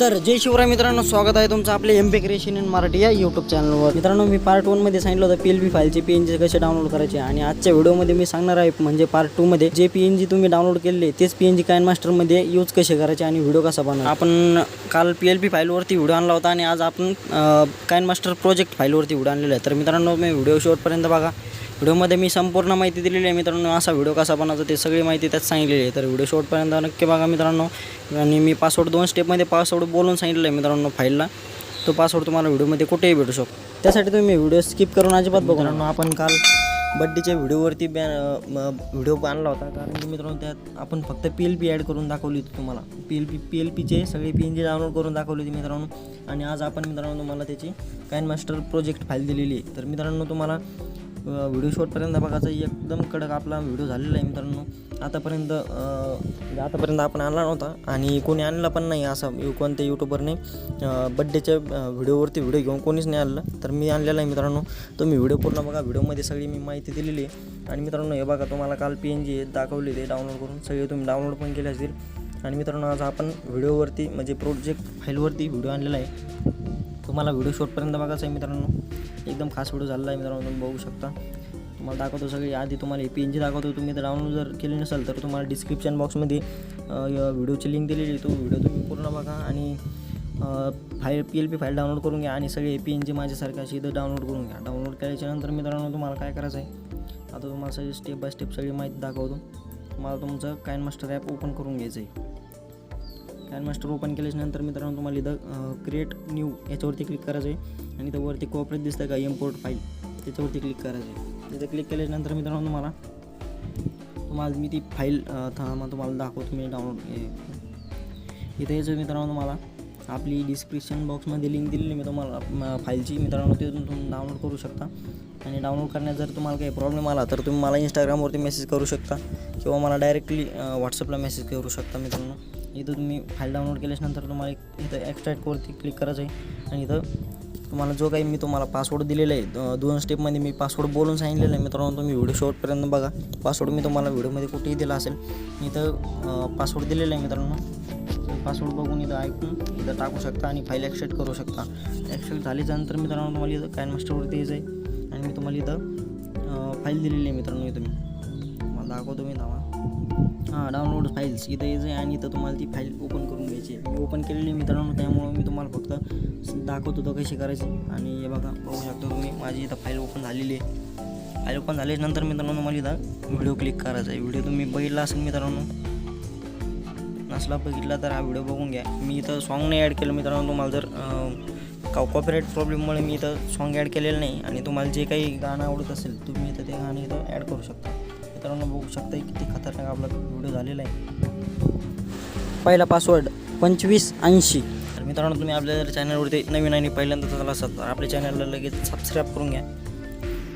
तर जय शिवराय मित्रांनो स्वागत आहे तुमचं आपले M P creation in Marathi या यूट्यूब चॅनलवर मित्रांनो मी पार्ट वनमध्ये सांगितलं होतं पी एल बी फाईलचे पी एन जी कसे डाउनलोड करायचे आणि आजच्या व्हिडिओमध्ये मी सांगणार आहे म्हणजे पार्ट टूमध्ये जे पी एन जी तुम्ही डाउनलोड केले तेच पी एन जी कायन मास्टरमध्ये यूज कसे करायचे आणि व्हिडिओ कसा बनवा आपण काल पी एल पी फाईलवरती व्हिडिओ आणला होता आणि आज आपण कायन मास्टर प्रोजेक्ट फाईलवरती व्हिडिओ आणलेला आहे. तर मित्रांनो मी व्हिडिओ शेवटपर्यंत बघा. व्हिडिओमध्ये मी संपूर्ण माहिती दिलेली आहे मित्रांनो. असा व्हिडिओ कसा बनवायचा ते सगळी माहिती त्यात सांगितलेली आहे. तर व्हिडिओ शॉर्टपर्यंत नक्की बघा मित्रांनो. आणि मी पासवर्ड दोन स्टेपमध्ये पासवर्ड बोलून सांगितलं आहे मित्रांनो फाईलला. तो पासवर्ड तुम्हाला व्हिडिओमध्ये कुठेही भेटू शकतो. त्यासाठी तुम्ही व्हिडिओ स्किप करून अजिबात बघू मित्रांनो आपण काल बड्डेच्या व्हिडिओवरती बॅ व्हिडिओ आणला होता. कारण की मित्रांनो त्यात आपण फक्त पी एल पी ॲड करून दाखवली होती तुम्हाला. P L P P L पीचे सगळे पी एन जी डाउनलोड करून दाखवली होती मित्रांनो. आणि आज आपण मित्रांनो तुम्हाला त्याची काइन मास्टर प्रोजेक्ट फाईल दिलेली आहे. तर मित्रांनो तुम्हाला व्हिडिओ शॉटपर्यंत बघायचा एकदम कडक आपला व्हिडिओ झालेला आहे मित्रांनो. आतापर्यंत म्हणजे आतापर्यंत आपण आणला नव्हता आणि कोणी आणला पण नाही असा कोणत्या यूट्यूबरने बड्डेच्या व्हिडिओवरती व्हिडिओ घेऊन कोणीच नाही आणलं. तर मी आणलेला आहे मित्रांनो. तुम्ही व्हिडिओ पूर्ण बघा व्हिडिओमध्ये सगळी मी माहिती दिलेली आहे. आणि मित्रांनो हे बघा तुम्हाला काल पी एन जी आहेत दाखवलेली आहे डाउनलोड करून. सगळे तुम्ही डाउनलोड पण केले असतील. आणि मित्रांनो आज आपण व्हिडिओवरती म्हणजे प्रोजेक्ट फाईलवरती व्हिडिओ आणलेला आहे. तुम्हाला व्हिडिओ शॉटपर्यंत बघायचा आहे मित्रांनो. एकदम खास व्हिडिओ झालेला आहे मित्रांनो तुम्ही बघू शकता. तुम्हाला दाखवतो सगळी. आधी तुम्हाला ए पी एन जी दाखवतो. तुम्ही तर डाउनलोड जर केली नसेल तर तुम्हाला डिस्क्रिप्शन बॉक्समध्ये व्हिडिओची लिंक दिलेली आहे. तो व्हिडिओ तुम्ही पूर्ण बघा आणि file P L P file download करून घ्या आणि सगळे ए पी एन जी माझ्यासारखे अशी इथं डाउनलोड करून घ्या. डाउनलोड केल्याच्यानंतर मित्रांनो तुम्हाला काय करायचं आहे? आता तुम्हाला सगळी स्टेप बाय स्टेप सगळी माहिती दाखवतो. तुम्हाला तुमचं काइन मास्टर ॲप ओपन करून घ्यायचं आहे. कॅन मास्टर ओपन केल्याच्यानंतर मित्रांनो तुम्हाला इथं क्रिएट न्यू याच्यावरती क्लिक करायचं आहे. आणि त्यावरती वरती कोऑपरेट दिसतं का इम्पोर्ट फाईल त्याच्यावरती क्लिक करायचं आहे. तिथं क्लिक केल्याच्यानंतर मित्रांनो तुम्हाला तुम्हाला मी ती फाईल थांबा तुम्हाला दाखवतो मी डाउनलोड इथं यायचं मित्रांनो तुम्हाला आपली डिस्क्रिप्शन बॉक्समध्ये लिंक दिलेली मी तुम्हाला फाईलची मित्रांनो तिथून तुम्ही डाउनलोड करू शकता. आणि डाउनलोड करण्यात जर तुम्हाला काही प्रॉब्लेम आला तर तुम्ही मला इंस्टाग्रामवरती मेसेज करू शकता किंवा मला डायरेक्टली व्हॉट्सअपला मेसेज करू शकता मित्रांनो. इथं तुम्ही फाईल डाउनलोड केल्याच्यानंतर तुम्हाला एक इथं एक्स्ट्रॅक्टवरती क्लिक करायचं आहे आणि इथं तुम्हाला जो काही मी तुम्हाला पासवर्ड दिलेला आहे दोन स्टेपमध्ये मी पासवर्ड बोलून सांगितलेलं आहे मित्रांनो. तुम्ही व्हिडिओ शॉर्टपर्यंत बघा. पासवर्ड मी तुम्हाला व्हिडिओमध्ये कुठेही दिला असेल इथं पासवर्ड दिलेला आहे मित्रांनो. पासवर्ड बघून इथं ऐकून इथं टाकू शकता आणि फाईल ॲक्सेप्ट करू शकता. ॲक्सेप्ट झाल्याच्यानंतर मित्रांनो तुम्हाला इथं कायन मास्टरवरती यायचं आहे मी तुम्हाला इथं फाईल दिलेली आहे मित्रांनो इथं मी. मला दाखवतो मी नावा. हां डाउनलोड फाईल्स इथं यायचं आहे आणि इथं तुम्हाला ती फाईल ओपन करून घ्यायची मी ओपन केलेली आहे मित्रांनो त्यामुळं मी तुम्हाला फक्त दाखवतो तर कशी करायची. आणि हे बघा बघू शकता तुम्ही माझी इथं फाईल ओपन झालेली आहे. फाईल ओपन झाल्यानंतर मित्रांनो मला इथं व्हिडिओ क्लिक करायचा आहे. व्हिडिओ तुम्ही बघितला असेल मित्रांनो नसला बघितला तर हा व्हिडिओ बघून घ्या. मी इथं सॉन्ग नाही ॲड केलं मित्रांनो तुम्हाला जर का कॉपीराईट प्रॉब्लेममुळे मी इथं सॉन्ग ॲड केलेलं नाही आणि तुम्हाला जे काही गाणं आवडत असेल तुम्ही इथं ते गाणं इथं ॲड करू शकता. मित्रांनो बघू शकता किती खतरनाक आपला व्हिडिओ झालेला आहे. पहिला पासवर्ड पंचवीस ऐंशी. तर मित्रांनो तुम्ही आपल्या जर चॅनलवरती नवीन आणि पहिल्यांदा झाला असाल तर आपल्या चॅनलला लगेच सबस्क्राईब करून घ्या.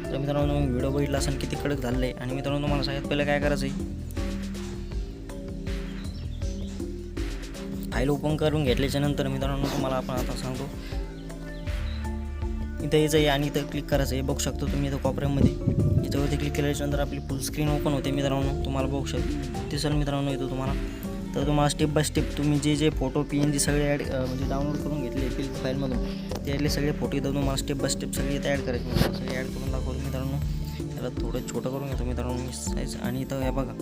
तर मित्रांनो तुम्ही व्हिडिओ बघितला असेल किती कडक झालेलं आहे आणि मित्रांनो तुम्हाला सगळ्यात पहिलं काय करायचं आहे? फाईल ओपन करून घेतल्याच्यानंतर मित्रांनो तुम्हाला आपण आता सांगतो. इथं यायचं आहे आणि इथं क्लिक करायचं आहे बघू शकतो तुम्ही इथं कॉपऱ्यामध्ये. याच्यावरती क्लिक केल्याच्यानंतर आपली फुल स्क्रीन ओपन होते मित्रांनो. तुम्हाला बघू शकतो. दिसेल मित्रांनो इथं तुम्हाला. तर तुम्हाला स्टेप बाय स्टेप तुम्ही जे जे फोटो पी एन जी सगळे ॲड म्हणजे डाउनलोड करून घेतले पी फाईलमधून त्यातले सगळे फोटो इथं तुम्हाला स्टेप बाय स्टेप सगळे इथं ॲड करायचे मित्रांनो सगळे ॲड करून दाखवतो मित्रांनो. त्याला थोडं छोटं करून घेतो मित्रांनो मी साईज आणि इथं हे बघा.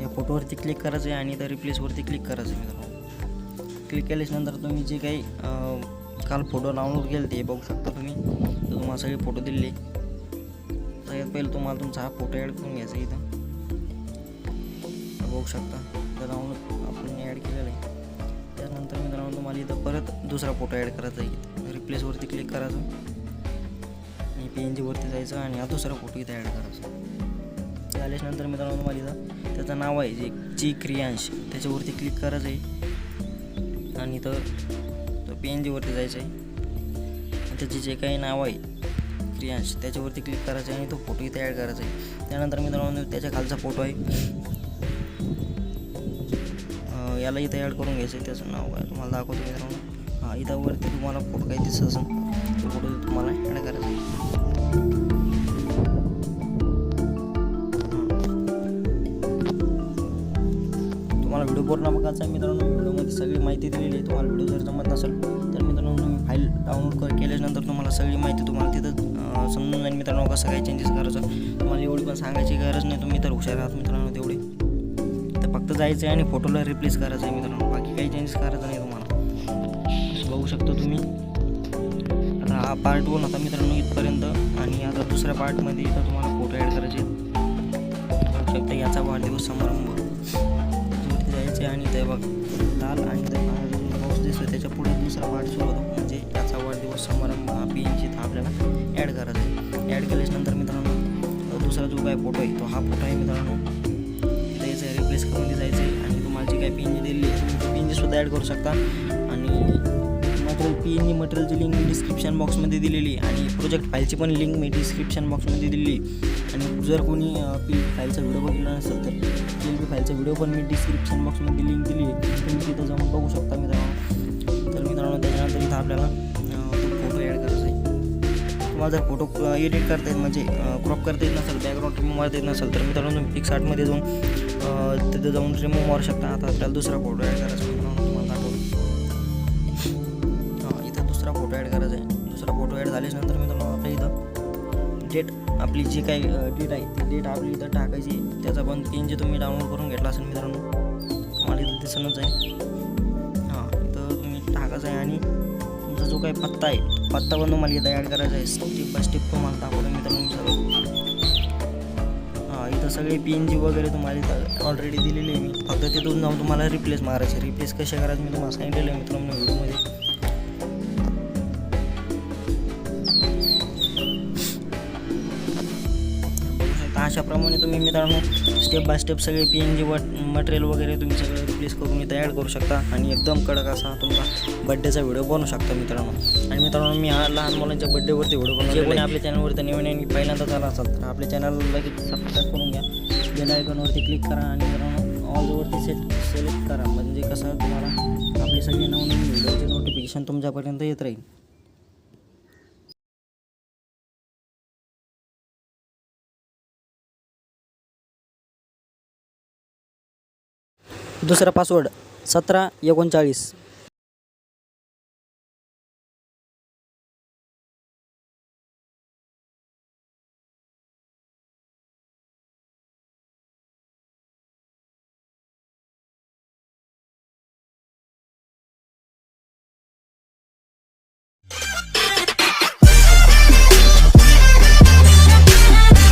या फोटोवरती क्लिक करायचं आहे आणि इथं रिप्लेसवरती क्लिक करायचं आहे मित्रांनो. क्लिक केल्याच्यानंतर तुम्ही जे काही काल फोटो डाउनलोड केले ते बघू शकता तुम्ही. तर तुम्हाला सगळे फोटो दिले. सगळ्यात पहिले तुम्हाला तुमचा हा फोटो ॲड करून घ्यायचा इथं. बघू शकता तर डाउनलोड आपण ॲड केलेलं आहे. त्यानंतर मित्रांनो तुम्हाला इथं परत दुसरा फोटो ॲड करायचा आहे. इथं रिप्लेसवरती क्लिक करायचं. आणि पी एन जीवरती जायचं आणि हा दुसरा फोटो इथं ॲड करायचा. ते आल्याच्यानंतर मित्रांनो तुम्हाला इथं त्याचं नाव आहे जे जी क्रियांश त्याच्यावरती क्लिक करायचं आहे. आणि तर पी एन जीवरती जायचं आहे आणि त्याचे जे काही नाव आहे क्रियांश त्याच्यावरती क्लिक करायचं आहे आणि तो फोटो इथे ॲड करायचा आहे त्यानंतर मित्रांनो त्याच्या खालचा फोटो आहे. याला इथे ॲड करून घ्यायचं आहे त्याचं नाव काय तुम्हाला दाखवतो मित्रांनो. हां इथं वरती तुम्हाला फोटो काही दिसत असेल तो फोटो तुम्हाला ॲड करायचा आहे. तुम्हाला व्हिडिओ पूर्ण बघायचा आहे मित्रांनो. व्हिडिओ व्हिडिओमध्ये सगळी माहिती दिलेली आहे तुम्हाला व्हिडिओ जर जमत नसेल तर मित्रांनो तुम्ही फाईल डाउनलोड कर केल्यानंतर तुम्हाला सगळी माहिती तुम्हाला तिथं समजून जाईल मित्रांनो कसं काय चेंजेस करायचं. तुम्हाला एवढी पण सांगायची गरज नाही तुम्ही तर हुशार आहात मित्रांनो तेवढे. तर फक्त जायचं आहे आणि फोटोला रिप्लेस करायचं आहे मित्रांनो बाकी काही चेंजेस करायचं नाही तुम्हाला. बघू शकता तुम्ही. आता हा पार्ट वन होता मित्रांनो इथपर्यंत आणि आता दुसऱ्या पार्टमध्ये इथं तुम्हाला फोटो ॲड करायचे आहेत. बघू शकता याचा वाढदिवस समारंभ. तिथे आणि ते बघ लाल आणि ते बॉक्स दिसतो त्याच्या पुढे दुसरा पार्ट सुरू होतो. म्हणजे याचा वाढदिवस समारंभ हा पी एन आपल्याला ॲड करायचा आहे. ॲड केल्याच्यानंतर मित्रांनो दुसरा जो काय फोटो आहे तो हा फोटो आहे मित्रांनो. इथं आहे रिप्लेस करून जायचं आहे आणि तुम्हाला जी काय पी एनजी दिलेली आहे पी एन ॲड करू शकता. आणि मटेरियल पी एन जी मटेरियलची लिंक मी डिस्क्रिप्शन बॉक्समध्ये दिलेली आणि प्रोजेक्ट फाईलची पण लिंक मी डिस्क्रिप्शन बॉक्समध्ये दिलेली आणि जर कोणी पी फाईलचा व्हिडिओ बघितला नसेल तर पी व्हिडिओ पण मी डिस्क्रिप्शन बॉक्समध्ये लिंक दिली आहे. तुम्ही तिथं जाऊन बघू शकता मित्रांनो. तर मित्रांनो त्याच्यानंतर इथं आपल्याला तो फोटो ॲड करायचा आहे. तुम्हाला जर फोटो एडिट करता येत म्हणजे क्रॉप करता येत नसेल बॅकग्राऊंड रिमूव्ह मारता येत नसेल तर मित्रांनो तुम्ही पिक्स आर्टमध्ये जाऊन तिथं जाऊन रिमूव्ह मारू शकता. आता आपल्याला दुसरा फोटो ॲड करायचा आहे. मित्रांनो तुम्हाला दाखवतो. हां इथं दुसरा फोटो ॲड करायचा आहे. दुसरा फोटो ॲड झाल्याच्यानंतर मित्रांनो आपल्या इथं डेट आपली जी काही डेट आहे ती डेट आपली इथं टाकायची. त्याचा पण पिन जे तुम्ही डाउनलोड करून घेतला असेल मित्रांनो तुम्हाला इथं दिसणच आहे. हां इथं तुम्ही टाकायचं आहे आणि तुमचा जो काही पत्ता आहे पत्ता पण तुम्हाला इथं ॲड करायचा आहे. स्टेप बाय स्टेप तुम्हाला दाखवतो मित्रांनो मी हां इथं सगळे पी एन जी वगैरे तुम्हाला इथं ऑलरेडी दिलेली आहे मी. फक्त तिथून जाऊन तुम्हाला रिप्लेस मारायचे. रिप्लेस कसे करायचं मी तुम्हाला सांगितलेलं आहे मित्रांनो व्हिडिओमध्ये अशाप्रमाणे तुम्ही मित्रांनो स्टेप बाय स्टेप सगळे पी एन जी व मटेरियल वगैरे तुम्ही सगळं रिप्लेस करून इथं ॲड करू शकता. आणि एकदम कडक असा तुमचा बड्डेचा व्हिडिओ बनवू शकता मित्रांनो. आणि मित्रांनो मी हा लहान मुलांच्या बड्डेवरती व्हिडिओ बनवतो जे कोणी आपल्या चॅनलवरती नवीन आणि पहिल्यांदा झाला असेल तर आपल्या चॅनलला लगेच सबस्क्राईब करून घ्या. बेल आयकॉनवरती क्लिक करा आणि मित्रांनो ऑलवरती सेट सिलेक्ट करा. म्हणजे कसं तुम्हाला आपले सगळे नवनवीन व्हिडिओचे नोटिफिकेशन तुमच्यापर्यंत येत राहील. दुसरा पासवर्ड सतरा एकोणचाळीस.